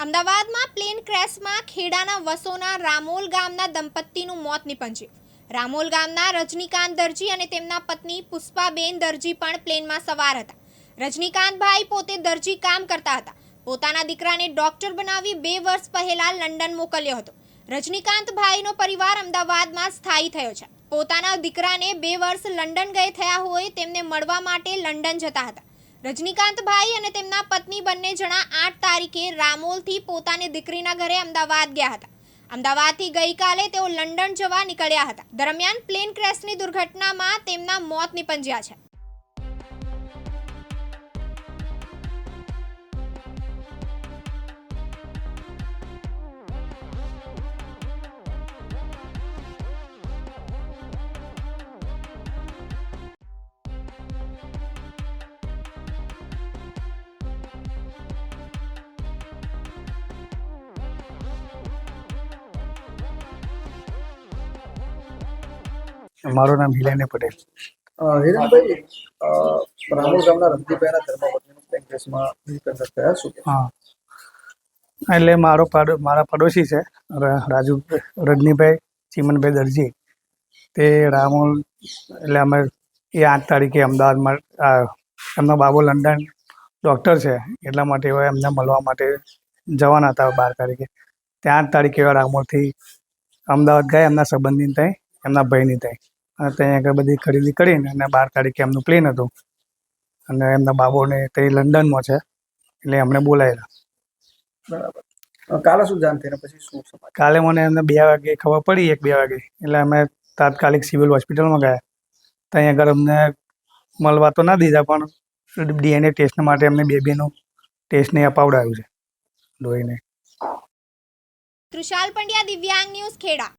અમદાવાદમાં પ્લેન ક્રેશમાં ખેડાના વસોના રામોલ ગામના દંપતીનું મોત નીપજ્યું. રામોલ ગામના રજનીકાંત દરજી અને તેમના પત્ની પુષ્પાબેન દરજી પણ પ્લેનમાં સવાર હતા. રજનીકાંતભાઈ પોતે દરજી કામ કરતા હતા. પોતાના દીકરાને ડોક્ટર બનાવી બે વર્ષ પહેલા લંડન મોકલ્યો હતો. રજનીકાંતભાઈનો પરિવાર અમદાવાદમાં સ્થાયી થયો છે. પોતાના દીકરાને બે વર્ષ લંડન ગયે થયા હોય તેમને મળવા માટે લંડન જતા હતા. રજનીકાંતભાઈ અને તેમના પત્ની બંને જણા આઠ તારીખે રામોલથી પોતાની દીકરીના ઘરે અમદાવાદ ગયા હતા. અમદાવાદથી ગઈકાલે તેઓ લંડન જવા નીકળ્યા હતા. દરમિયાન પ્લેન ક્રેશની દુર્ઘટનામાં તેમના મોત નિપજ્યા છે. મારું નામ હિલાને પટેલ. હિરેનભાઈ રામોલ ગામના રમતીભાઈના ધર્મપત્નીનું કેસમાં થયા. શું હા. એટલે મારો પાડો મારા પડોશી છે રાજુ રજનીભાઈ ચીમનભાઈ દરજી. તે રામોલ એટલે અમે એ આઠ તારીખે અમદાવાદમાં એમનો બાબો લંડન ડૉક્ટર છે એટલા માટે એવા એમને મળવા માટે જવાના હતા બાર તારીખે. ત્યાં આઠ તારીખે એવા રામોલથી અમદાવાદ ગયા એમના સંબંધીને ત્યાં એમના ભાઈની ત્યાં ત્યાં આગળ બધી ખરીદી કરીને અને બાર તારીખે એમનું પ્લેન હતું. અને એમના બાબોને તે લંડનમાં છે એટલે એમણે બોલાયેલા. બરાબર. કાલે શું જાણ થઈને પછી શું કાલે મને એમને બે વાગે ખબર પડી એક બે વાગે. એટલે અમે તાત્કાલિક સિવિલ હોસ્પિટલમાં ગયા. ત્યાં આગળ અમને મળવા તો ના દીધા પણ ડીએનએ ટેસ્ટ માટે અમને બે બેબીનું ટેસ્ટને અપાવડાવ્યું છે લોહીને તૃષાલ પંડ્યા દિવ્યાંગ ન્યૂઝ ખેડા.